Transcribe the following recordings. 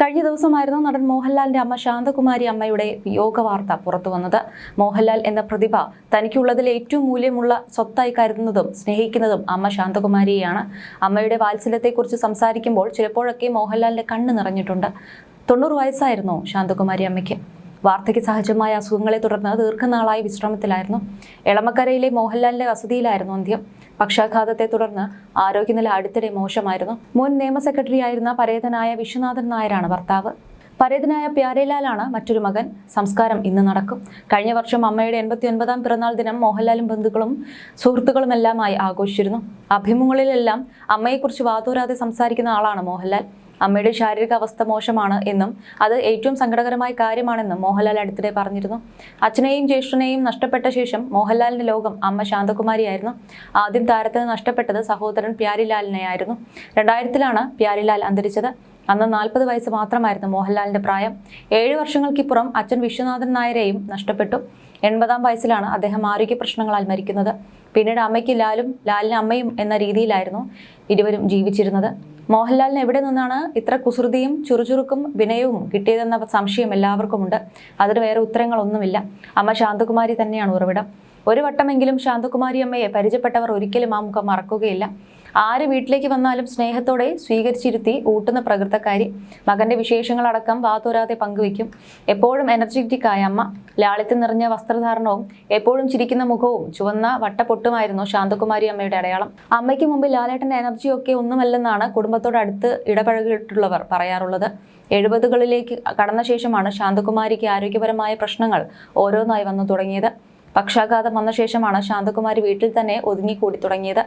കഴിഞ്ഞ ദിവസമായിരുന്നു നടൻ മോഹൻലാലിന്റെ അമ്മ ശാന്തകുമാരി അമ്മയുടെ വിയോഗ വാർത്ത പുറത്തു വന്നത് മോഹൻലാൽ എന്ന പ്രതിഭ തനിക്കുള്ളതിൽ ഏറ്റവും മൂല്യമുള്ള സ്വത്തായി കരുതുന്നതും സ്നേഹിക്കുന്നതും അമ്മ ശാന്തകുമാരിയെയാണ്. അമ്മയുടെ വാത്സല്യത്തെക്കുറിച്ച് സംസാരിക്കുമ്പോൾ ചിലപ്പോഴൊക്കെ മോഹൻലാലിന്റെ കണ്ണ് നിറഞ്ഞിട്ടുണ്ട്. തൊണ്ണൂറ് വയസ്സായിരുന്നു ശാന്തകുമാരി അമ്മയ്ക്ക്. വാർദ്ധക്യ സഹജമായ അസുഖങ്ങളെ തുടർന്ന് ദീർഘനാളായി വിശ്രമത്തിലായിരുന്നു. എളമക്കരയിലെ മോഹൻലാലിന്റെ വസതിയിലായിരുന്നു അന്ത്യം. പക്ഷാഘാതത്തെ തുടർന്ന് ആരോഗ്യനില അടുത്തിടെ മോശമായിരുന്നു. മുൻ നിയമ സെക്രട്ടറി ആയിരുന്ന പരേതനായ വിശ്വനാഥൻ നായരാണ് ഭർത്താവ്. പരേതനായ പ്യാരേലാലാണ് മറ്റൊരു മകൻ. സംസ്കാരം ഇന്ന് നടക്കും. കഴിഞ്ഞ വർഷം അമ്മയുടെ എൺപത്തി ഒൻപതാം പിറന്നാൾ ദിനം മോഹൻലാലും ബന്ധുക്കളും സുഹൃത്തുക്കളുമെല്ലാമായി ആഘോഷിച്ചിരുന്നു. അഭിമുഖങ്ങളിലെല്ലാം അമ്മയെക്കുറിച്ച് വാതോരാതെ സംസാരിക്കുന്ന ആളാണ് മോഹൻലാൽ. അമ്മയുടെ ശാരീരിക അവസ്ഥ മോശമാണ് എന്നും അത് ഏറ്റവും സങ്കടകരമായ കാര്യമാണെന്നും മോഹൻലാൽ അടുത്തിടെ പറഞ്ഞിരുന്നു. അച്ഛനെയും ജ്യേഷ്ഠനെയും നഷ്ടപ്പെട്ട ശേഷം മോഹൻലാലിന്റെ ലോകം അമ്മ ശാന്തകുമാരിയായിരുന്നു. ആദ്യം താരത്തിന് നഷ്ടപ്പെട്ടത് സഹോദരൻ പ്യാരിലാലിനെയായിരുന്നു. രണ്ടായിരത്തിലാണ് പ്യാരിലാൽ അന്തരിച്ചത്. അന്ന് നാൽപ്പത് വയസ്സ് മാത്രമായിരുന്നു മോഹൻലാലിന്റെ പ്രായം. ഏഴ് വർഷങ്ങൾക്കിപ്പുറം അച്ഛൻ വിശ്വനാഥൻ നായരെയും നഷ്ടപ്പെട്ടു. എൺപതാം വയസ്സിലാണ് അദ്ദേഹം ആരോഗ്യ പ്രശ്നങ്ങളാൽ മരിക്കുന്നത്. പിന്നീട് അമ്മയ്ക്ക് ലാലും ലാലിന് അമ്മയും എന്ന രീതിയിലായിരുന്നു ഇരുവരും ജീവിച്ചിരുന്നത്. മോഹൻലാലിന് എവിടെ നിന്നാണ് ഇത്ര കുസൃതിയും ചുറുചുറുക്കും വിനയവും കിട്ടിയതെന്ന സംശയം എല്ലാവർക്കുമുണ്ട്. അതിന് വേറെ ഉത്തരങ്ങളൊന്നുമില്ല. അമ്മ ശാന്തകുമാരി തന്നെയാണ് ഉറവിടം. ഒരു വട്ടമെങ്കിലും ശാന്തകുമാരി അമ്മയെ പരിചയപ്പെട്ടവർ ഒരിക്കലും ആ മുഖം മറക്കുകയില്ല. ആര് വീട്ടിലേക്ക് വന്നാലും സ്നേഹത്തോടെ സ്വീകരിച്ചിരുത്തി ഊട്ടുന്ന പ്രകൃതക്കാരി. മകന്റെ വിശേഷങ്ങളടക്കം വാതോരാതെ പങ്കുവയ്ക്കും. എപ്പോഴും എനർജറ്റിക് ആയ അമ്മ. ലാളിത്യം നിറഞ്ഞ വസ്ത്രധാരണവും എപ്പോഴും ചിരിക്കുന്ന മുഖവും ചുവന്ന വട്ടപ്പൊട്ടുമായിരുന്നു ശാന്തകുമാരി അമ്മയുടെ അടയാളം. അമ്മയ്ക്ക് മുമ്പ് ലാലേട്ടന്റെ എനർജിയൊക്കെ ഒന്നുമല്ലെന്നാണ് കുടുംബത്തോട് അടുത്ത് ഇടപഴകിയിട്ടുള്ളവർ പറയാറുള്ളത്. എഴുപതുകളിലേക്ക് കടന്ന ശേഷമാണ് ശാന്തകുമാരിക്ക് ആരോഗ്യപരമായ പ്രശ്നങ്ങൾ ഓരോന്നായി വന്നു തുടങ്ങിയത്. പക്ഷാഘാതം വന്ന ശേഷമാണ് ശാന്തകുമാരി വീട്ടിൽ തന്നെ ഒതുങ്ങിക്കൂടി തുടങ്ങിയത്.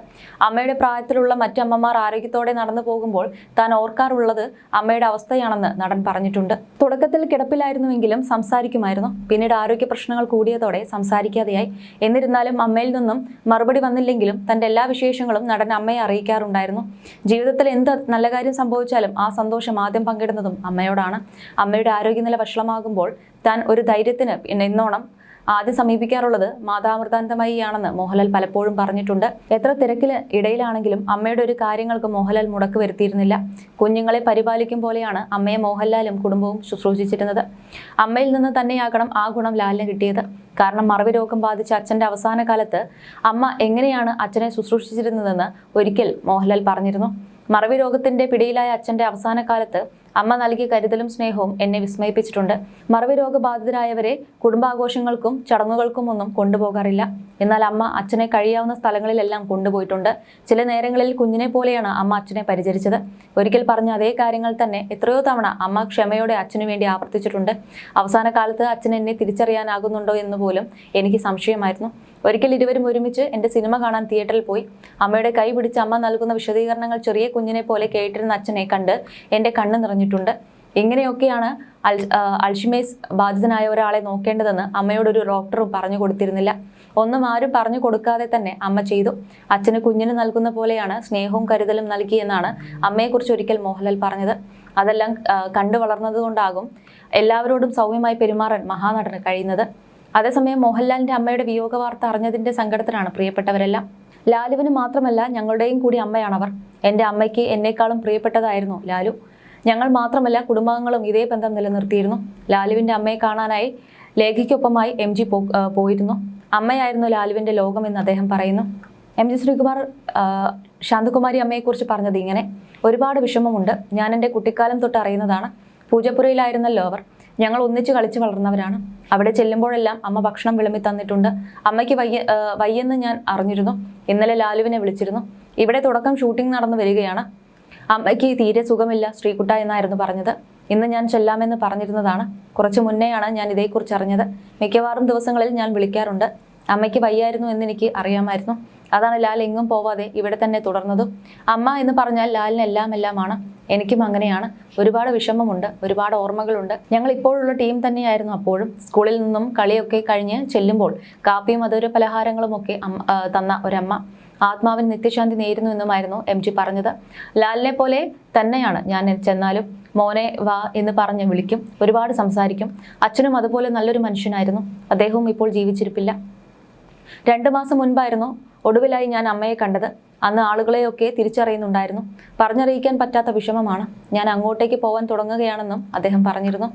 അമ്മയുടെ പ്രായത്തിലുള്ള മറ്റമ്മമാർ ആരോഗ്യത്തോടെ നടന്നു പോകുമ്പോൾ താൻ ഓർക്കാറുള്ളത് അമ്മയുടെ അവസ്ഥയാണെന്ന് നടൻ പറഞ്ഞിട്ടുണ്ട്. തുടക്കത്തിൽ കിടപ്പിലായിരുന്നുവെങ്കിലും സംസാരിക്കുമായിരുന്നു. പിന്നീട് ആരോഗ്യ പ്രശ്നങ്ങൾ കൂടിയതോടെ സംസാരിക്കാതെയായി. എന്നിരുന്നാലും അമ്മയിൽ നിന്നും മറുപടി വന്നില്ലെങ്കിലും തന്റെ എല്ലാ വിശേഷങ്ങളും നടൻ അമ്മയെ അറിയിക്കാറുണ്ടായിരുന്നു. ജീവിതത്തിൽ എന്ത് നല്ല കാര്യം സംഭവിച്ചാലും ആ സന്തോഷം ആദ്യം പങ്കിടുന്നതും അമ്മയോടാണ്. അമ്മയുടെ ആരോഗ്യനില വഷളമാകുമ്പോൾ താൻ ഒരു ധൈര്യത്തിന് എന്നോണം ആദ്യം സമീപിക്കാറുള്ളത് മാതാമൃതാന്തമയിയാണെന്ന് മോഹൻലാൽ പലപ്പോഴും പറഞ്ഞിട്ടുണ്ട്. എത്ര തിരക്കിന് ഇടയിലാണെങ്കിലും അമ്മയുടെ ഒരു കാര്യങ്ങൾക്ക് മോഹൻലാൽ മുടക്ക് വരുത്തിയിരുന്നില്ല. കുഞ്ഞുങ്ങളെ പരിപാലിക്കും പോലെയാണ് അമ്മയെ മോഹൻലാലും കുടുംബവും ശുശ്രൂഷിച്ചിരുന്നത്. അമ്മയിൽ നിന്ന് തന്നെയാകണം ആ ഗുണം ലാലിന് കിട്ടിയത്. കാരണം മറവി രോഗം ബാധിച്ച അച്ഛന്റെ അവസാന കാലത്ത് അമ്മ എങ്ങനെയാണ് അച്ഛനെ ശുശ്രൂഷിച്ചിരുന്നതെന്ന് ഒരിക്കൽ മോഹൻലാൽ പറഞ്ഞിരുന്നു. മറവി രോഗത്തിന്റെ പിടിയിലായ അച്ഛന്റെ അവസാന കാലത്ത് അമ്മ നൽകിയ കരുതലും സ്നേഹവും എന്നെ വിസ്മയിപ്പിച്ചിട്ടുണ്ട്. മറവി രോഗബാധിതരായവരെ കുടുംബാഘോഷങ്ങൾക്കും ചടങ്ങുകൾക്കും ഒന്നും കൊണ്ടുപോകാറില്ല. എന്നാൽ അമ്മ അച്ഛനെ കഴിയാവുന്ന സ്ഥലങ്ങളിലെല്ലാം കൊണ്ടുപോയിട്ടുണ്ട്. ചില നേരങ്ങളിൽ കുഞ്ഞിനെ പോലെയാണ് അമ്മ അച്ഛനെ പരിചരിച്ചത്. ഒരിക്കൽ പറഞ്ഞ അതേ കാര്യങ്ങൾ തന്നെ എത്രയോ തവണ അമ്മ ക്ഷമയോടെ അച്ഛനു വേണ്ടി ആവർത്തിച്ചിട്ടുണ്ട്. അവസാന കാലത്ത് അച്ഛൻ എന്നെ തിരിച്ചറിയാനാകുന്നുണ്ടോ എന്ന് പോലും എനിക്ക് സംശയമായിരുന്നു. ഒരിക്കൽ ഇരുവരും ഒരുമിച്ച് എന്റെ സിനിമ കാണാൻ തിയേറ്ററിൽ പോയി. അമ്മയുടെ കൈ പിടിച്ച് അമ്മ നൽകുന്ന വിശദീകരണങ്ങൾ ചെറിയ കുഞ്ഞിനെ പോലെ കേട്ടിരുന്ന അച്ഛനെ കണ്ട് എന്റെ കണ്ണ് നിറഞ്ഞിട്ടുണ്ട് എങ്ങനെയൊക്കെയാണ് അൽ അൾഷിമേസ് ബാധിതനായ ഒരാളെ നോക്കേണ്ടതെന്ന് അമ്മയോടൊരു ഡോക്ടറും പറഞ്ഞു കൊടുത്തിരുന്നില്ല. ഒന്നും ആരും പറഞ്ഞു കൊടുക്കാതെ തന്നെ അമ്മ ചെയ്തു. അച്ഛന് കുഞ്ഞിന് നൽകുന്ന പോലെയാണ് സ്നേഹവും കരുതലും നൽകിയെന്നാണ് അമ്മയെക്കുറിച്ച് ഒരിക്കൽ മോഹൻലാൽ പറഞ്ഞത്. അതെല്ലാം കണ്ടു വളർന്നതുകൊണ്ടാകും എല്ലാവരോടും സൗമ്യമായി പെരുമാറാൻ മഹാനടന് കഴിയുന്നത്. അതേസമയം മോഹൻലാലിന്റെ അമ്മയുടെ വിയോഗ വാർത്ത അറിഞ്ഞതിന്റെ സങ്കടത്തിലാണ് പ്രിയപ്പെട്ടവരെല്ലാം. ലാലുവിന് മാത്രമല്ല ഞങ്ങളുടെയും കൂടി അമ്മയാണവർ. എന്റെ അമ്മയ്ക്ക് എന്നേക്കാളും പ്രിയപ്പെട്ടതായിരുന്നു ലാലു. ഞങ്ങൾ മാത്രമല്ല കുടുംബാംഗങ്ങളും ഇതേ ബന്ധം നിലനിർത്തിയിരുന്നു. ലാലുവിന്റെ അമ്മയെ കാണാനായി ലേഖയ്ക്കൊപ്പമായി എം ജി പോയിരുന്നു. അമ്മയായിരുന്നു ലാലുവിന്റെ ലോകമെന്ന് അദ്ദേഹം പറയുന്നു. എം ജി ശ്രീകുമാർ ശാന്തകുമാരി അമ്മയെക്കുറിച്ച് പറഞ്ഞത് ഇങ്ങനെ. ഒരുപാട് വിഷമമുണ്ട്. ഞാൻ എന്റെ കുട്ടിക്കാലം തൊട്ട് അറിയുന്നതാണ്. പൂജപ്പുരയിലായിരുന്നല്ലോ അവർ. ഞങ്ങൾ ഒന്നിച്ച് കളിച്ച് വളർന്നവരാണ്. അവിടെ ചെല്ലുമ്പോഴെല്ലാം അമ്മ ഭക്ഷണം വിളമ്പി തന്നിട്ടുണ്ട്. അമ്മയ്ക്ക് വയ്യ വയ്യെന്ന് ഞാൻ അറിഞ്ഞിരുന്നു. ഇന്നലെ ലാലുവിനെ വിളിച്ചിരുന്നു. ഇവിടെ തുടക്കം ഷൂട്ടിംഗ് നടന്നു വരികയാണ്. അമ്മയ്ക്ക് തീരെ സുഖമില്ല ശ്രീകുട്ട എന്നായിരുന്നു പറഞ്ഞത്. ഇന്ന് ഞാൻ ചെല്ലാമെന്ന് പറഞ്ഞിരുന്നതാണ്. കുറച്ച് മുന്നേയാണ് ഞാൻ ഇതേക്കുറിച്ച് അറിഞ്ഞത്. മിക്കവാറും ദിവസങ്ങളിൽ ഞാൻ വിളിക്കാറുണ്ട്. അമ്മയ്ക്ക് വയ്യായിരുന്നു എന്ന് എനിക്ക് അറിയാമായിരുന്നു. അതാണ് ലാൽ എങ്ങും പോവാതെ ഇവിടെ തന്നെ തുടർന്നതും. അമ്മ എന്ന് പറഞ്ഞാൽ ലാലിന് എല്ലാം എല്ലാമാണ്. എനിക്കും അങ്ങനെയാണ്. ഒരുപാട് വിഷമമുണ്ട് ഒരുപാട് ഓർമ്മകളുണ്ട്. ഞങ്ങൾ ഇപ്പോഴുള്ള ടീം തന്നെയായിരുന്നു അപ്പോഴും. സ്കൂളിൽ നിന്നും കളിയൊക്കെ കഴിഞ്ഞ് ചെല്ലുമ്പോൾ കാപ്പിയും അതൊരു പലഹാരങ്ങളും ഒക്കെ അമ്മ ആ, തന്ന ഒരമ്മ. ആത്മാവിന് നിത്യശാന്തി നേരുന്നു എന്നുമായിരുന്നു എം ജി പറഞ്ഞത്. ലാലിനെ പോലെ തന്നെയാണ് ഞാൻ ചെന്നാലും മോനെ വാ എന്ന് പറഞ്ഞ് വിളിക്കും ഒരുപാട് സംസാരിക്കും. അച്ഛനും അതുപോലെ നല്ലൊരു മനുഷ്യനായിരുന്നു. അദ്ദേഹവും ഇപ്പോൾ ജീവിച്ചിരിപ്പില്ല. രണ്ടു മാസം മുൻപായിരുന്നു ഒടുവിലായി ഞാൻ അമ്മയെ കണ്ടത്. അന്ന് ആളുകളെയൊക്കെ തിരിച്ചറിയുന്നുണ്ടായിരുന്നു. പറഞ്ഞറിയിക്കാൻ പറ്റാത്ത വിഷമമാണ്. ഞാൻ അങ്ങോട്ടേക്ക് പോകാൻ തുടങ്ങുകയാണെന്നും അദ്ദേഹം പറഞ്ഞിരുന്നു.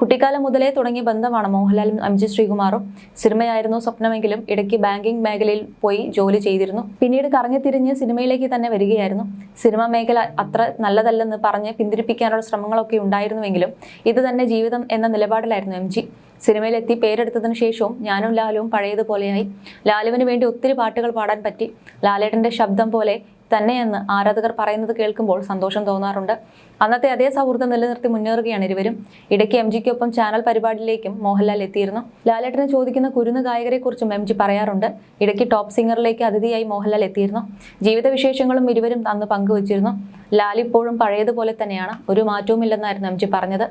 കുട്ടിക്കാലം മുതലേ തുടങ്ങിയ ബന്ധമാണ് മോഹൻലാലും എം ജി ശ്രീകുമാറും. സിനിമയായിരുന്നു സ്വപ്നമെങ്കിലും ഇടയ്ക്ക് ബാങ്കിംഗ് മേഖലയിൽ പോയി ജോലി ചെയ്തിരുന്നു. പിന്നീട് കറങ്ങിത്തിരിഞ്ഞ് സിനിമയിലേക്ക് തന്നെ വരികയായിരുന്നു. സിനിമ മേഖല അത്ര നല്ലതല്ലെന്ന് പറഞ്ഞ് പിന്തിരിപ്പിക്കാനുള്ള ശ്രമങ്ങളൊക്കെ ഉണ്ടായിരുന്നുവെങ്കിലും ഇത് തന്നെ ജീവിതം എന്ന നിലപാടിലായിരുന്നു എം ജി. സിനിമയിലെത്തി പേരെടുത്തതിന് ശേഷവും ഞാനും ലാലുവും പഴയതുപോലെയായി. ലാലുവിന് വേണ്ടി ഒത്തിരി പാട്ടുകൾ പാടാൻ പറ്റി. ലാലേട്ടന്റെ ശബ്ദം പോലെ തന്നെയെന്ന് ആരാധകർ പറയുന്നത് കേൾക്കുമ്പോൾ സന്തോഷം തോന്നാറുണ്ട്. അന്നത്തെ അതേ സൗഹൃദം നിലനിർത്തി മുന്നേറുകയാണ് ഇരുവരും. ഇടയ്ക്ക് എം ജിക്കൊപ്പം ചാനൽ പരിപാടിയിലേക്കും മോഹൻലാൽ എത്തിയിരുന്നു. ലാലേട്ടനെ ചോദിക്കുന്ന കുരുന്ന് ഗായകരെ കുറിച്ചും എം ജി പറയാറുണ്ട്. ഇടയ്ക്ക് ടോപ്പ് സിംഗറിലേക്ക് അതിഥിയായി മോഹൻലാൽ എത്തിയിരുന്നു. ജീവിത വിശേഷങ്ങളും ഇരുവരും അന്ന് പങ്കുവച്ചിരുന്നു. ലാലിപ്പോഴും പഴയതുപോലെ തന്നെയാണ്. ഒരു മാറ്റവുമില്ലെന്നായിരുന്നു എം ജി പറഞ്ഞത്.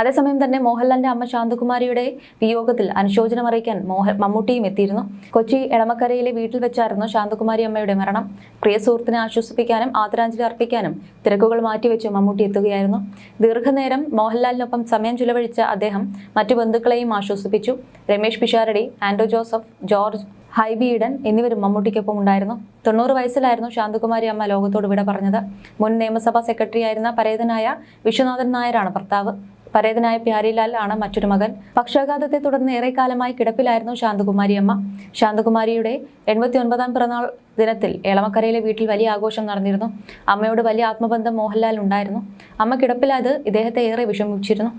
അതേസമയം തന്നെ മോഹൻലാലിന്റെ അമ്മ ശാന്തകുമാരിയുടെ വിയോഗത്തിൽ അനുശോചനം അറിയിക്കാൻ മോഹൻ മമ്മൂട്ടിയും എത്തിയിരുന്നു. കൊച്ചി എളമക്കരയിലെ വീട്ടിൽ വെച്ചായിരുന്നു ശാന്തകുമാരി അമ്മയുടെ മരണം. പ്രിയ സുഹൃത്തിനെ ആശ്വസിപ്പിക്കാനും ആദരാഞ്ജലി അർപ്പിക്കാനും തിരക്കുകൾ മാറ്റിവെച്ച് മമ്മൂട്ടി എത്തുകയായിരുന്നു. ദീർഘനേരം മോഹൻലാലിനൊപ്പം സമയം ചിലവഴിച്ച അദ്ദേഹം മറ്റു ബന്ധുക്കളെയും ആശ്വസിപ്പിച്ചു. രമേശ് പിഷാരടി ആൻഡോ ജോസഫ് ജോർജ് ഹൈബി ഈഡൻ എന്നിവരും മമ്മൂട്ടിക്കൊപ്പം ഉണ്ടായിരുന്നു. തൊണ്ണൂറ് വയസ്സിലായിരുന്നു ശാന്തകുമാരി അമ്മ ലോകത്തോട് വിട പറഞ്ഞത്. മുൻ നിയമസഭാ സെക്രട്ടറി ആയിരുന്ന പരേതനായ വിശ്വനാഥൻ നായരാണ് ഭർത്താവ്. പരേതനായ പ്യാരിലാൽ ആണ് മറ്റൊരു മകൻ. പക്ഷാഘാതത്തെ തുടർന്ന് ഏറെക്കാലമായി കിടപ്പിലായിരുന്നു ശാന്തകുമാരി അമ്മ ശാന്തകുമാരിയുടെ എൺപത്തി ഒൻപതാം പിറന്നാൾ ദിനത്തിൽ എളമക്കരയിലെ വീട്ടിൽ വലിയ ആഘോഷം നടന്നിരുന്നു. അമ്മയോട് വലിയ ആത്മബന്ധം മോഹൻലാൽ ഉണ്ടായിരുന്നു. അമ്മ കിടപ്പിലായത് ഇദ്ദേഹത്തെ ഏറെ വിഷമിച്ചിരുന്നു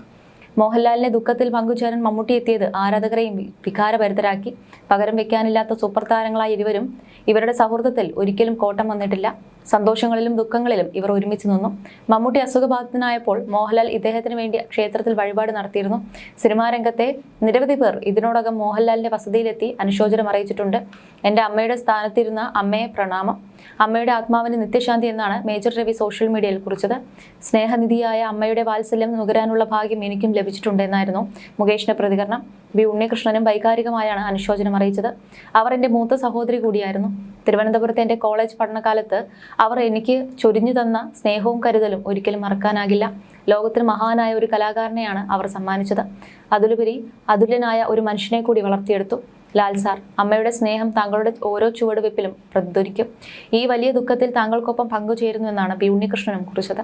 മോഹൻലാലിനെ ദുഃഖത്തിൽ പങ്കുചേരാൻ മമ്മൂട്ടി എത്തിയത് ആരാധകരെയും വികാരഭരിതരാക്കി. പകരം വെക്കാനില്ലാത്ത സൂപ്പർ താരങ്ങളായ ഇരുവരും ഇവരുടെ സൗഹൃദത്തിൽ ഒരിക്കലും കോട്ടം വന്നിട്ടില്ല. സന്തോഷങ്ങളിലും ദുഃഖങ്ങളിലും ഇവർ ഒരുമിച്ച് നിന്നു. മമ്മൂട്ടി അസുഖബാധിതനായപ്പോൾ മോഹൻലാൽ ഇദ്ദേഹത്തിന് വേണ്ടി ക്ഷേത്രത്തിൽ വഴിപാട് നടത്തിയിരുന്നു. സിനിമാ രംഗത്തെ നിരവധി പേർ ഇതിനോടകം മോഹൻലാലിന്റെ വസതിയിലെത്തി അനുശോചനം അറിയിച്ചിട്ടുണ്ട്. എന്റെ അമ്മയുടെ സ്ഥാനത്തിരുന്ന അമ്മയെ പ്രണാമം. അമ്മയുടെ ആത്മാവിന് നിത്യശാന്തി എന്നാണ് മേജർ രവി സോഷ്യൽ മീഡിയയിൽ കുറിച്ചത്. സ്നേഹനിധിയായ അമ്മയുടെ വാത്സല്യം നുകരാനുള്ള ഭാഗ്യം എനിക്കും ലഭിച്ചിട്ടുണ്ട് എന്നായിരുന്നു മുകേഷിന്റെ പ്രതികരണം. ബി ഉണ്ണികൃഷ്ണനും വൈകാരികമായാണ് അനുശോചനം അറിയിച്ചത്. അവർ എന്റെ മൂത്ത സഹോദരി കൂടിയായിരുന്നു. തിരുവനന്തപുരത്തെ എന്റെ കോളേജ് പഠനകാലത്ത് അവർ എനിക്ക് ചൊരിഞ്ഞു തന്ന സ്നേഹവും കരുതലും ഒരിക്കലും മറക്കാനാകില്ല. ലോകത്തിന് മഹാനായ ഒരു കലാകാരനെയാണ് അവർ സമ്മാനിച്ചത്. അതിലുപരി അതുല്യനായ ഒരു മനുഷ്യനെ കൂടി വളർത്തിയെടുത്തു. ലാൽ സാർ അമ്മയുടെ സ്നേഹം താങ്കളുടെ ഓരോ ചുവടുവെപ്പിലും പ്രതിധ്വനിക്കും. ഈ വലിയ ദുഃഖത്തിൽ താങ്കൾക്കൊപ്പം പങ്കുചേരുന്നു എന്നാണ് ബി ഉണ്ണികൃഷ്ണനും കുറിച്ചത്.